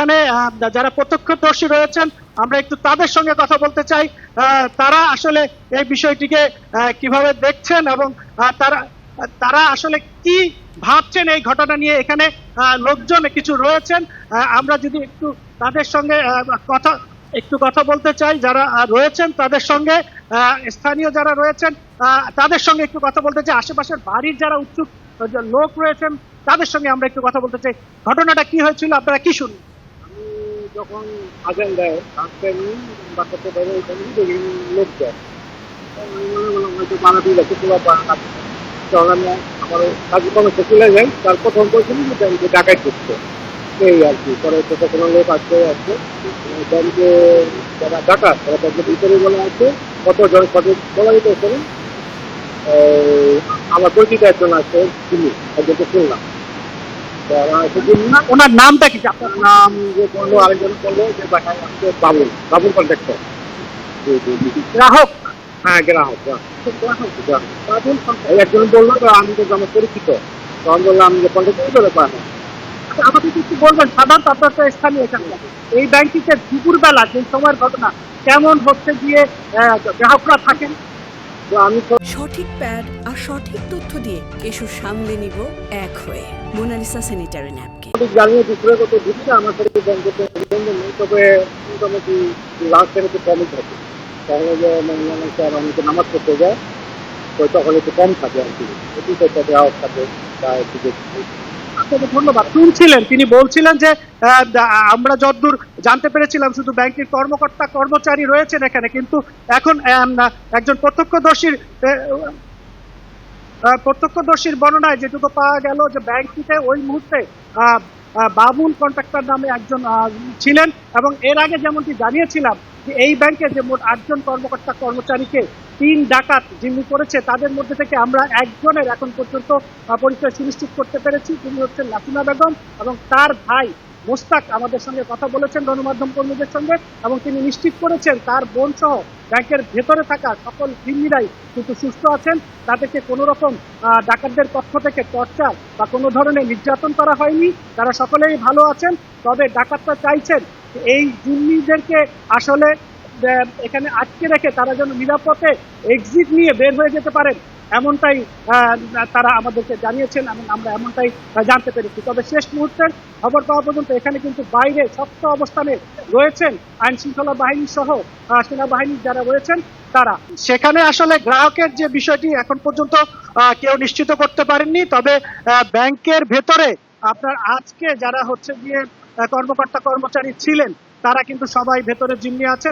এখানে যারা প্রত্যক্ষদর্শী রয়েছেন, আমরা একটু তাদের সঙ্গে কথা বলতে চাই। তারা আসলে এই বিষয়টিকে কীভাবে দেখছেন এবং তারা তারা আসলে কি ভাবছেন এই ঘটনা নিয়ে? এখানে লোকজন কিছু রয়েছেন। আমরা যদি একটু তাদের সঙ্গে কথা একটু কথা বলতে চাই, যারা রয়েছেন তাদের সঙ্গে স্থানীয় যারা রয়েছেন তাদের সঙ্গে একটু কথা বলতে চাই। আশেপাশের বাড়ির যারা উৎসুক লোক রয়েছেন, তাদের সঙ্গে আমরা একটু কথা বলতে চাই। ঘটনাটা কি হয়েছিল? আপনারা কি শুনুন যখন আজান দেয় আসতে বাচ্চাতে ধরে ওইখানে দেখি লোক যায় আমি মনে হয়তো বানাবি গেছে তোমার তখন আমি আমার কাজে যাই, তার যে ডাকাই করছে এই আর কি, পরে তো কোনো লোক আসছে ব্যাংকে যারা ডাকাত, তারা ব্যাংকের ভিতরে বলে আছে কত জন কত বলা যেতে আমার পরিচিত একজন আছে, তিনি, একজনকে শুনলাম। ওনার নামটা কি? আপনার নাম যে বলল আরেকজন বলল যে বাবুল বাবুল কন্ট্রাক্টর। গ্রাহক? হ্যাঁ গ্রাহক গ্রাহক। গ্রাহক একজন বলল তো আমি তো আমার পরিচিত তখন বললাম যে কন্ট্রাক্টর করে পাঠান আচ্ছা, আমাকে একটু বলবেন সাধারণত আপনার তো স্থানীয় এখানকার এই ব্যাংকটিতে দুপুরবেলা যে সময়ের ঘটনা কেমন হচ্ছে গিয়ে গ্রাহকরা থাকেন? সঠিক প্যাড আর সঠিক তথ্য দিয়ে কেশু সামলে নিব এক হয়ে মোনালিসা স্যানিটারি ন্যাপকিন জানিয়ে দুপুরে কত ঢুকছে আমার সাথে ব্যাংকে লেনদেন নেই তবে মোটামুটি লাস্ট টাইম একটু কমই থাকে। তাহলে যে স্যার আমি তো নামাজ পড়তে যায় তো তখন একটু কম থাকে আর কি। একটু একটা গ্রাহক থাকে বা একটু আপনাকে ধন্যবাদ। শুনছিলেন তিনি বলছিলেন যে আমরা যতদূর জানতে পেরেছিলাম শুধু ব্যাংকের কর্মকর্তা কর্মচারী রয়েছেন এখানে কিন্তু এখন একজন প্রত্যক্ষদর্শীর প্রত্যক্ষদর্শীর বর্ণনায় যেটুকু পাওয়া গেল যে ব্যাংকটিতে ওই মুহূর্তে আহ, বাবুল কন্ট্রাক্টর নামে একজন ছিলেন এবং এর আগে যেমনটি জানিয়েছিলাম যে এই ব্যাংকে যে মোট আটজন কর্মকর্তা কর্মচারীকে তিন ডাকাত জিম্মি করেছে, তাদের মধ্যে থেকে আমরা একজনের এখন পর্যন্ত পরিচয় সুনিশ্চিত করতে পেরেছি। তিনি হচ্ছেন লাসিমা বেগম এবং তার ভাই মোস্তাক আমাদের সঙ্গে কথা বলেছেন গণমাধ্যম কর্মীদের সঙ্গে এবং তিনি নিশ্চিত করেছেন তার বোন সহ ব্যাংকের ভেতরে থাকা সকল কর্মীরাই কিন্তু সুস্থ আছেন। তাদেরকে কোনো রকম ডাকাতদের পক্ষ থেকে টর্চার বা কোনো ধরনের নির্যাতন করা হয়নি। তারা সকলেই ভালো আছেন। তবে ডাকাতরা চাইছেন এই জিম্মিদেরকে আসলে এখানে আটকে রেখে তারা যেন নিরাপদে এক্সিট নিয়ে বের হয়ে যেতে পারেন। এমনটাই তারা আমাদেরকে জানিয়েছেন এবং আমরা এমনটাই জানতে পেরেছি। তবে শেষ মুহূর্তের খবর পাওয়া পর্যন্ত এখানে কিন্তু বাইরে শক্ত অবস্থানে রয়েছেন আইন শৃঙ্খলা বাহিনী সহ সেনাবাহিনী যারা রয়েছেন, তারা। সেখানে আসলে গ্রাহকের যে বিষয়টি এখন পর্যন্ত কেউ নিশ্চিত করতে পারেননি। তবে ব্যাংকের ভেতরে আপনার আজকে যারা হচ্ছে গিয়ে কর্মকর্তা কর্মচারী ছিলেন, তারা কিন্তু সবাই ভেতরে জিম্মি আছেন।